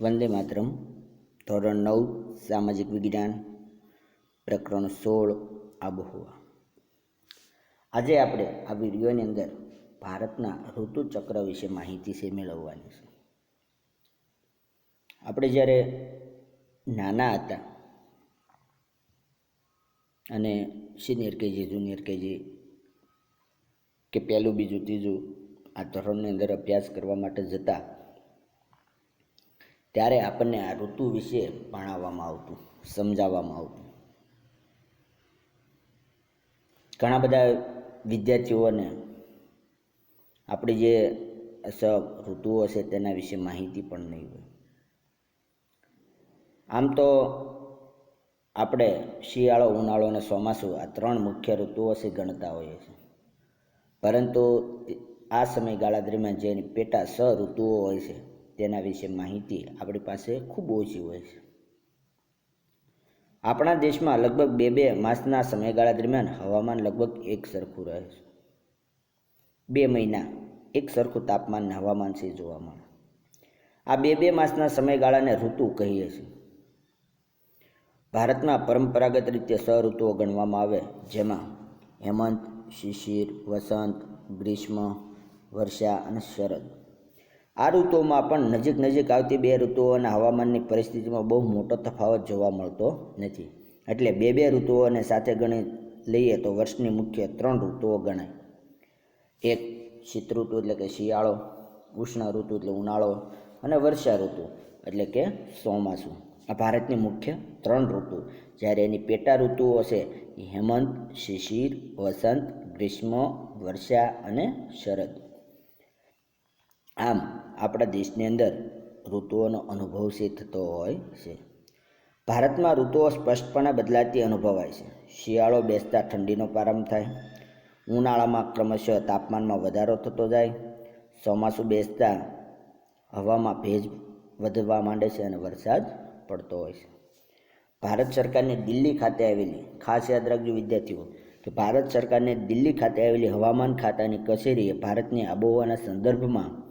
વંદે માતરમ. ધોરણ નવ, સામાજિક વિજ્ઞાન, પ્રકરણ સોળ, આબોહવા. આજે આપણે આ વિડીયોની અંદર ભારતના ઋતુચક્ર વિશે માહિતી છે મેળવવાની છે. આપણે જ્યારે નાના હતા અને સિનિયર કેજી, જુનિયર કેજી કે પહેલું બીજું, ત્રીજું આ ધોરણની અંદર અભ્યાસ કરવા માટે જતા ત્યારે આપણને આ ઋતુ વિશે ભણાવવામાં આવતું, સમજાવવામાં આવતું. ઘણા બધા વિદ્યાર્થીઓને આપણી જે ઋતુઓ છે તેના વિશે માહિતી પણ નહીં હોય. આમ તો આપણે શિયાળો, ઉનાળો અને ચોમાસું આ ત્રણ મુખ્ય ઋતુઓ છે ગણતા હોઈએ છીએ. પરંતુ આ સમયગાળા દરમિયાન જેની પેટા સ ઋતુઓ હોય છે તેના વિશે માહિતી આપણી પાસે ખૂબ ઓછી હોય છે. આપણા દેશમાં લગભગ બે બે માસના સમયગાળા દરમિયાન હવામાન લગભગ એક સરખું રહે છે. બે મહિના એક સરખું તાપમાન હવામાન છે જોવા મળે. આ બે બે માસના સમયગાળાને ઋતુ કહીએ છીએ. ભારતમાં પરંપરાગત રીતે સ ઋતુઓ ગણવામાં આવે, જેમાં હેમંત, શિશિર, વસંત, ગ્રીષ્મ, વર્ષા અને શરદ. આ ઋતુઓમાં પણ નજીક નજીક આવતી બે ઋતુઓના હવામાનની પરિસ્થિતિમાં બહુ મોટો તફાવત જોવા મળતો નથી. એટલે બે બે ઋતુઓને સાથે ગણી લઈએ તો વર્ષની મુખ્ય ત્રણ ઋતુઓ ગણાય. એક શીત ઋતુ એટલે કે શિયાળો, ઉષ્ણ ઋતુ એટલે ઉનાળો અને વર્ષા ઋતુ એટલે કે ચોમાસું. આ ભારતની મુખ્ય ત્રણ ઋતુ. જ્યારે એની પેટા ઋતુઓ છે હેમંત, શિશિર, વસંત, ગ્રીષ્મ, વર્ષા અને શરદ. આમ, આપણા દેશની અંદર ઋતુઓનો અનુભવ છે થતો હોય છે, ભારતમાં ઋતુઓ સ્પષ્ટપણે બદલાતી અનુભવાય છે. શિયાળો બેસતા ઠંડીનો પ્રારંભ થાય, ઉનાળામાં ક્રમશઃ તાપમાનમાં વધારો થતો જાય, ચોમાસું બેસતા હવામાં ભેજ વધવા માંડે છે અને વરસાદ પડતો હોય છે. ભારત સરકારની દિલ્હી ખાતે આવેલી, ખાસ યાદ રાખજો વિદ્યાર્થીઓ, કે ભારત સરકારની દિલ્હી ખાતે આવેલી હવામાન ખાતાની કચેરીએ ભારતની આબોહવાના સંદર્ભમાં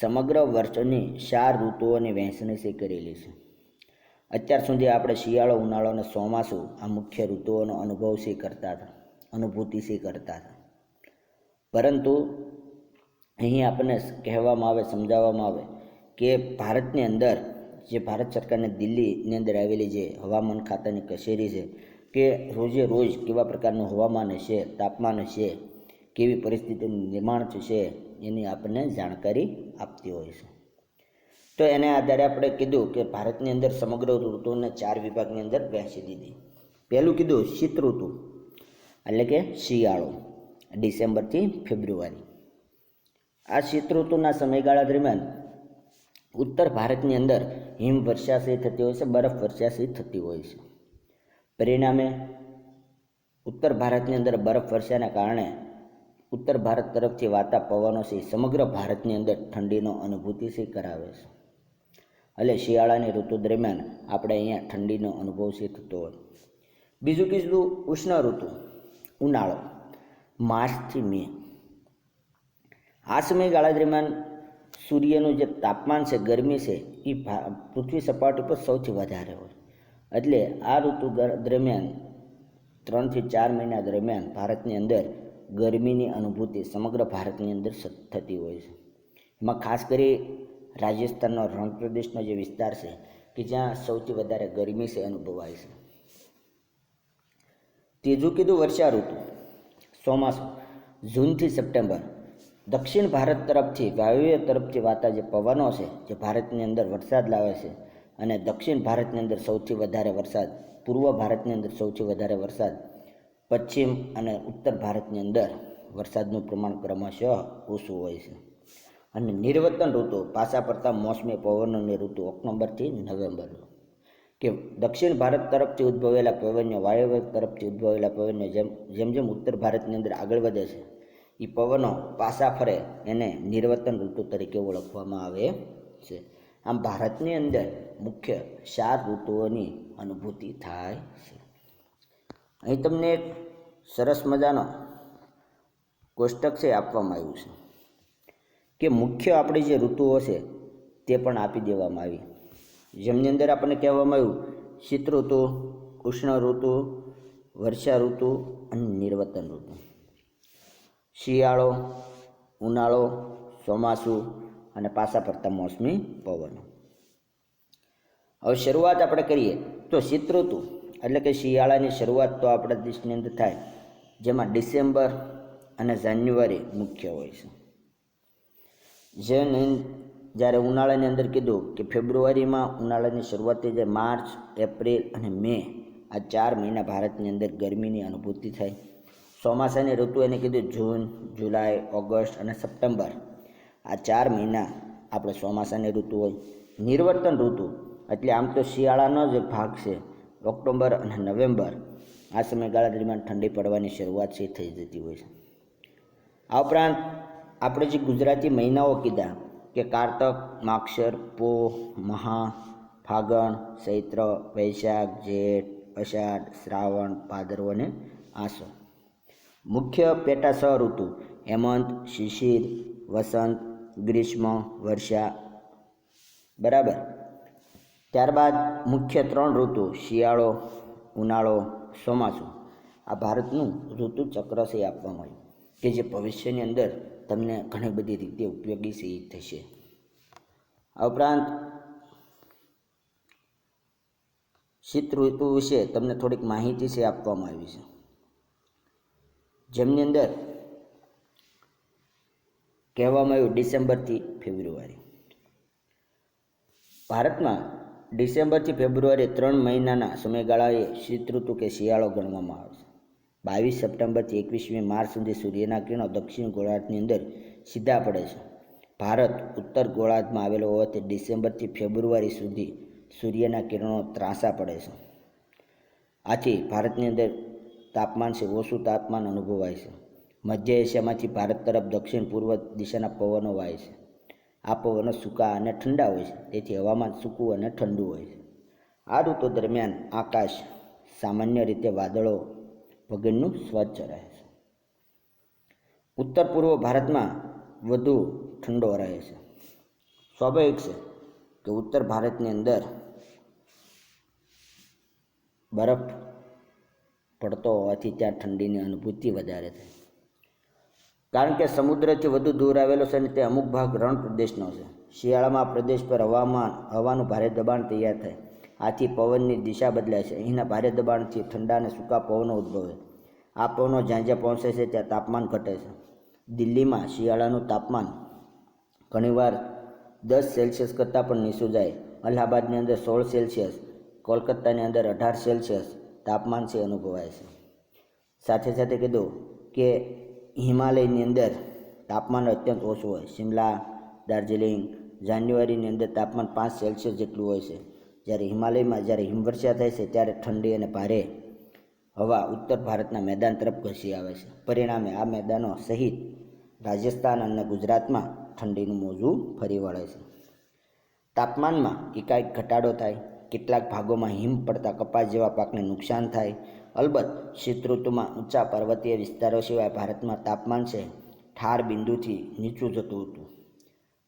સમગ્ર વર્ષની ચાર ઋતુઓની વહેંચણી કરેલી છે? અત્યાર સુધી આપણે શિયાળો, ઉનાળો અને ચોમાસું આ મુખ્ય ઋતુઓનો અનુભવ શી કરતા હતા? અનુભૂતિ શી કરતા હતા? પરંતુ અહીં આપણને કહેવામાં આવે, સમજાવવામાં આવે કે ભારતની અંદર જે ભારત સરકારની દિલ્હીની અંદર આવેલી જે હવામાન ખાતાની કચેરી છે કે રોજે રોજ કેવા પ્રકારનું હવામાન હશે, તાપમાન હશે, કેવી પરિસ્થિતિનું નિર્માણ થશે એની આપણને જાણકારી આપતી છે. તો એને આધારે આપણે કીધું કે ભારતની અંદર સમગ્ર ઋતુને ચાર વિભાગની અંદર વહેંચી દીધી. પહેલું કીધું શીત ઋતુ, એટલે કે શિયાળો ડિસેમ્બરથી ફેબ્રુઆરી. આ શીત ઋતુના સમયગાળા દરમિયાન ઉત્તર ભારતની અંદર હિમવર્ષાશી થતી હોય છે, બરફ વર્ષાશી થતી હોય છે. પરિણામે ઉત્તર ભારતની અંદર બરફ વર્ષાના કારણે ઉત્તર ભારત તરફથી વાતા પવનો છે, સમગ્ર ભારતની અંદર ઠંડીનો અનુભૂતિ છે, કરાવે છે. એટલે શિયાળાની ઋતુ દરમિયાન આપણે અહીંયા ઠંડીનો અનુભવ છે, થતો હોય. બીજું કીધું, ઉષ્ણ ઋતુ, ઉનાળો, માર્ચથી મે. આ સમયગાળા દરમિયાન સૂર્યનું જે તાપમાન છે, ગરમી છે, એ પૃથ્વી સપાટી પર સૌથી વધારે હોય. એટલે આ ઋતુ દરમિયાન ત્રણથી ચાર મહિના દરમિયાન ભારતની અંદર ગરમીની અનુભૂતિ સમગ્ર ભારતની અંદર થતી હોય છે. એમાં ખાસ કરી રાજસ્થાનનો રણ પ્રદેશનો જે વિસ્તાર છે કે જ્યાં સૌથી વધારે ગરમી છે અનુભવાય છે. ત્રીજું કીધું વર્ષા ઋતુ ચોમાસું, જૂનથી સપ્ટેમ્બર. દક્ષિણ ભારત તરફથી, વાયવ્ય તરફથી વાતા જે પવનો છે, જે ભારતની અંદર વરસાદ લાવે છે અને દક્ષિણ ભારતની અંદર સૌથી વધારે વરસાદ, પૂર્વ ભારતની અંદર સૌથી વધારે વરસાદ પશ્ચિમ અને ઉત્તર ભારતની અંદર વરસાદનું પ્રમાણ ક્રમશઃ ઓછું હોય છે. અને નિર્વતન ઋતુ પાછા પડતા મોસમી પવનોની ઋતુ ઓક્ટોબરથી નવેમ્બર. કે દક્ષિણ ભારત તરફથી ઉદ્ભવેલા પવનને વાયવ્ય તરફથી ઉદ્ભવેલા પવનને જેમ જેમ જેમ ઉત્તર ભારતની અંદર આગળ વધે છે એ પવનો પાછા ફરે એને નિર્વતન ઋતુ તરીકે ઓળખવામાં આવે છે. આમ ભારતની અંદર મુખ્ય ચાર ઋતુઓની અનુભૂતિ થાય છે. અહીં તમને એક સરસ મજાનો કોષ્ટક છે આપવામાં આવ્યું છે કે મુખ્ય આપણી જે ઋતુઓ છે તે પણ આપી દેવામાં આવી. જેમની અંદર આપણને કહેવામાં આવ્યું, શીત ઋતુ, ઉષ્ણ ઋતુ, વર્ષા ઋતુ અને નિર્વતન ઋતુ. શિયાળો, ઉનાળો, ચોમાસું અને પાછા ફરતા મોસમી પવનો. હવે શરૂઆત આપણે કરીએ તો શીત ઋતુ એટલે કે શિયાળાની શરૂઆત તો આપણા દેશની અંદર થાય. જેમાં ડિસેમ્બર અને જાન્યુઆરી મુખ્ય હોય છે. જેને જ્યારે ઉનાળાની અંદર કીધું કે ફેબ્રુઆરીમાં ઉનાળાની શરૂઆતથી જે માર્ચ, એપ્રિલ અને મે, આ ચાર મહિના ભારતની અંદર ગરમીની અનુભૂતિ થાય. ચોમાસાની ઋતુ એને કીધું જૂન, જુલાઈ, ઓગસ્ટ અને સપ્ટેમ્બર. આ ચાર મહિના આપણે ચોમાસાની ઋતુ હોય. નિર્વર્તન ઋતુ. એટલે આમ તો શિયાળાનો જ ભાગ છે. ઓક્ટોબર અને નવેમ્બર આ સમયગાળા દરમિયાન ઠંડી પડવાની શરૂઆત છે થઈ જતી હોય છે? આ ઉપરાંત આપણે જે ગુજરાતી મહિનાઓ કીધા કે કારતક માક્ષર પોહ, મહા, ફાગણ, ચૈત્ર, વૈશાખ, જેઠ અષાઢ શ્રાવણ, ભાદરવો અને આસો. મુખ્ય પેટા છ ઋતુ હેમંત, શિશિર, વસંત, ગ્રીષ્મ, વર્ષા. બરાબર? ત્યારબાદ મુખ્ય ત્રણ ઋતુ, શિયાળો, ઉનાળો, ચોમાસું. આ ભારતનું ઋતુ ચક્ર છે આપવામાં આવ્યું, કે જે ભવિષ્યની અંદર તમને ઘણી બધી રીતે ઉપયોગી છે થશે. આ ઉપરાંત શીત ઋતુ વિશે તમને થોડીક માહિતી છે આપવામાં આવી છે. જેમની અંદર કહેવામાં આવ્યું ડિસેમ્બરથી ફેબ્રુઆરી. ભારતમાં ડિસેમ્બરથી ફેબ્રુઆરી ત્રણ મહિનાના સમયગાળાએ શીત ઋતુ કે શિયાળો ગણવામાં આવે છે. બાવીસ સપ્ટેમ્બરથી એકવીસમી માર્ચ સુધી સૂર્યના કિરણો દક્ષિણ ગોળાર્ધની અંદર સીધા પડે છે. ભારત ઉત્તર ગોળાર્ધમાં આવેલો હોવાથી ડિસેમ્બરથી ફેબ્રુઆરી સુધી સૂર્યના કિરણો ત્રાંસા પડે છે. આથી ભારતની અંદર તાપમાન છે, ઓછું તાપમાન અનુભવાય છે. મધ્ય એશિયામાંથી ભારત તરફ દક્ષિણ પૂર્વ દિશાના પવનો વાય છે. પવનો સૂકા અને ઠંડા હોય છે. તેથી હવામાન સૂકું અને ઠંડુ હોય છે. આ ઋતુ દરમિયાન આકાશ સામાન્ય રીતે વાદળો વગરનું સ્વચ્છ રહે છે. ઉત્તર પૂર્વ ભારતમાં વધુ ઠંડો રહે છે. સ્વાભાવિક છે કે ઉત્તર ભારતની અંદર બરફ પડતો હોવાથી ત્યાં ઠંડીની અનુભૂતિ વધારે થાય. કારણ કે સમુદ્રથી વધુ દૂર આવેલો છે અને તે અમુક ભાગ રણ પ્રદેશનો છે. શિયાળામાં પ્રદેશ પર હવામાન હવાનું ભારે દબાણ તૈયાર થાય. આથી પવનની દિશા બદલાય છે. અહીંના ભારે દબાણથી ઠંડા અને સૂકા પવનો ઉદ્ભવે આ પવનો જ્યાં જ્યાં પહોંચે છે, ત્યાં તાપમાન ઘટે છે. દિલ્હીમાં શિયાળાનું તાપમાન ઘણીવાર દસ સેલ્સિયસ કરતાં પણ નીચું જાય. અલ્હાબાદની અંદર સોળ સેલ્સિયસ, કોલકાતાની અંદર અઢાર સેલ્સિયસ તાપમાન છે અનુભવાય છે. સાથે સાથે કીધું કે હિમાલયની અંદર તાપમાન અત્યંત ઓછું હોય. શિમલા, દાર્જિલિંગ, જાન્યુઆરીની અંદર તાપમાન પાંચ સેલ્સિયસ જેટલું હોય છે. જ્યારે હિમાલયમાં જ્યારે હિમવર્ષા થાય છે, ત્યારે ઠંડી અને ભારે હવા ઉત્તર ભારતના મેદાન તરફ ઘસી આવે છે. પરિણામે આ મેદાનો સહિત રાજસ્થાન અને ગુજરાતમાં ઠંડીનું મોજું ફરી વળે છે. તાપમાનમાં એકાએક ઘટાડો થાય. કેટલાક ભાગોમાં હિમ પડતા કપાસ જેવા પાકને નુકસાન થાય. અલબત્ત શીત ઋતુમાં ઊંચા પર્વતીય વિસ્તારો સિવાય ભારતમાં તાપમાન છે, ઠાર બિંદુથી નીચું જતું હતું.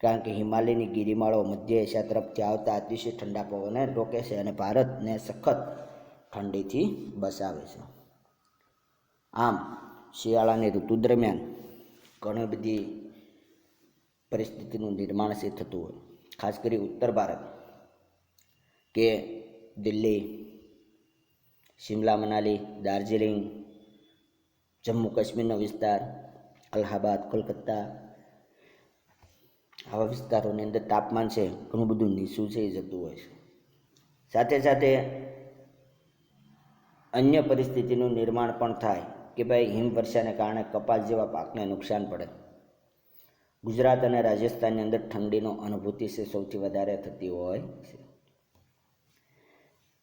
કારણ કે હિમાલયની ગિરિમાળો મધ્ય એશિયા તરફથી આવતા અતિશય ઠંડા પવનને રોકે છે અને ભારતને સખત ઠંડીથી બચાવે છે. આમ, શિયાળાની ઋતુ દરમિયાન ઘણી બધી પરિસ્થિતિનું નિર્માણ છે થતું હોય? ખાસ કરી ઉત્તર ભારત કે દિલ્હી શિમલા, મનાલી, દાર્જિલિંગ, જમ્મુ કાશ્મીરનો વિસ્તાર, અલ્હાબાદ, કોલકાતા આવા વિસ્તારોની અંદર તાપમાન છે, ઘણું બધું નીચું એ જતું હોય છે. સાથે સાથે અન્ય પરિસ્થિતિનું નિર્માણ પણ થાય કે ભાઈ હિમવર્ષાને કારણે કપાસ જેવા પાકને નુકસાન પડે. ગુજરાત અને રાજસ્થાનની અંદર ઠંડીનો અનુભૂતિ છે, સૌથી વધારે થતી હોય છે.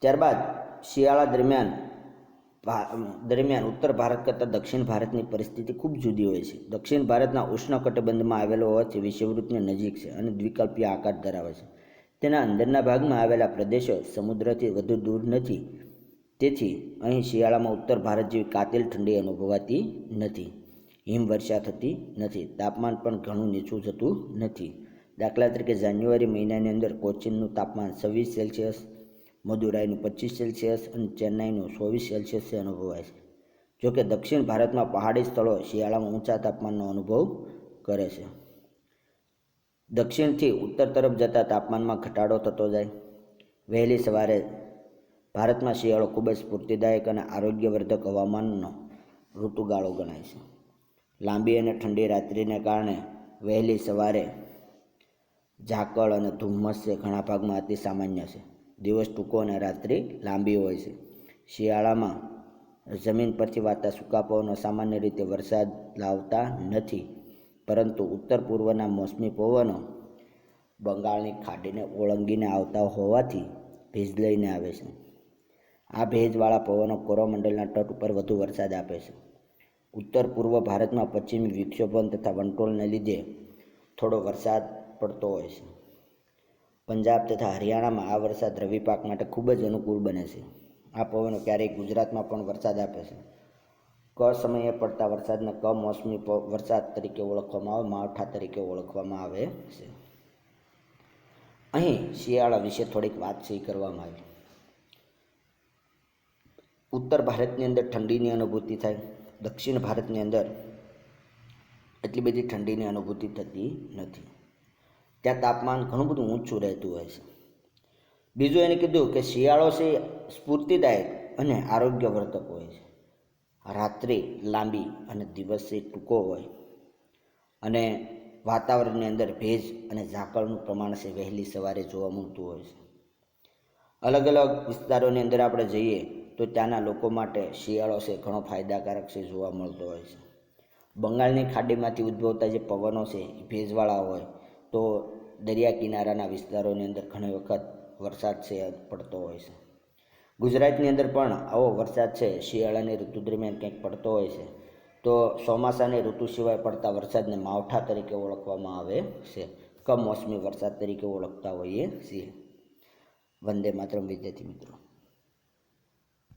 ત્યારબાદ શિયાળા દરમિયાન દરમિયાન ઉત્તર ભારત કરતાં દક્ષિણ ભારતની પરિસ્થિતિ ખૂબ જુદી હોય છે. દક્ષિણ ભારતના ઉષ્ણકટિબંધમાં આવેલો હોવાથી વિષુવવૃત્તની નજીક છે અને દ્વિકલ્પીય આકાર ધરાવે છે. તેના અંદરના ભાગમાં આવેલા પ્રદેશો સમુદ્રથી વધુ દૂર નથી. તેથી અહીં શિયાળામાં ઉત્તર ભારત જેવી કાતિલ ઠંડી અનુભવાતી નથી. હિમવર્ષા થતી નથી. તાપમાન પણ ઘણું નીચું જતું નથી. દાખલા તરીકે જાન્યુઆરી મહિનાની અંદર કોચીનનું તાપમાન છવ્વીસ સેલ્સિયસ મદુરાઈનું પચીસ સેલ્સિયસ અને ચેન્નાઈનું ચોવીસ સેલ્સિયસ અનુભવાય છે. જોકે દક્ષિણ ભારતમાં પહાડી સ્થળો શિયાળામાં ઊંચા તાપમાનનો અનુભવ કરે છે. દક્ષિણથી ઉત્તર તરફ જતાં તાપમાનમાં ઘટાડો થતો જાય. વહેલી સવારે ભારતમાં શિયાળો ખૂબ જ સ્ફૂર્તિદાયક અને આરોગ્યવર્ધક હવામાનનો ઋતુગાળો ગણાય છે. લાંબી અને ઠંડી રાત્રિને કારણે વહેલી સવારે ઝાકળ અને ધુમ્મસ છે ઘણા ભાગમાં અતિ સામાન્ય છે. દિવસ ટૂંકો અને રાત્રિ લાંબી હોય છે. શિયાળામાં જમીન પરથી વાતા સૂકા પવનો સામાન્ય રીતે વરસાદ લાવતા નથી, પરંતુ ઉત્તર પૂર્વના મોસમી પવનો બંગાળની ખાડીને ઓળંગીને આવતા હોવાથી ભેજ લઈને આવે છે. આ ભેજવાળા પવનો કોરોમંડલના તટ ઉપર વધુ વરસાદ આપે છે. ઉત્તર પૂર્વ ભારતમાં પશ્ચિમી વિક્ષોભન તથા વંટોળને લીધે થોડો વરસાદ પડતો હોય છે. પંજાબ તથા હરિયાણામાં આ વરસાદ રવિ પાક માટે ખૂબ જ અનુકૂળ બને છે. આ પવનો ક્યારેક ગુજરાતમાં પણ વરસાદ આપે છે. ક સમયે પડતા વરસાદને કમોસમી વરસાદ તરીકે ઓળખવામાં આવે, માવઠા તરીકે ઓળખવામાં આવે છે. અહીં શિયાળા વિશે થોડીક વાતચીત કરવામાં આવી. ઉત્તર ભારતની અંદર ઠંડીની અનુભૂતિ થાય, દક્ષિણ ભારતની અંદર એટલી બધી ઠંડીની અનુભૂતિ થતી નથી. ત્યાં તાપમાન ઘણું બધું ઊંચું રહેતું હોય છે. બીજું એને કીધું કે શિયાળો છે સ્ફૂર્તિદાયક અને આરોગ્યવર્ધક હોય છે. રાત્રિ લાંબી અને દિવસે ટૂંકો હોય. અને વાતાવરણની અંદર ભેજ અને ઝાકળનું પ્રમાણ છે વહેલી સવારે જોવા મળતું હોય છે. અલગ અલગ વિસ્તારોની અંદર આપણે જઈએ તો ત્યાંના લોકો માટે શિયાળો છે ઘણો ફાયદાકારક છે જોવા મળતો હોય છે. બંગાળની ખાડીમાંથી ઉદ્ભવતા જે પવનો છે એ ભેજવાળા હોય. તો દરિયા કિનારાના વિસ્તારોની અંદર ઘણી વખત વરસાદ છે, પડતો હોય છે. ગુજરાતની અંદર પણ આવો વરસાદ છે શિયાળાની ઋતુ દરમિયાન કંઈક પડતો હોય છે. તો ચોમાસાની ઋતુ સિવાય પડતા વરસાદને માવઠા તરીકે ઓળખવામાં આવે છે. કમોસમી વરસાદ તરીકે ઓળખતા હોઈએ છીએ. વંદે માતરમ, વિદ્યાર્થી મિત્રો.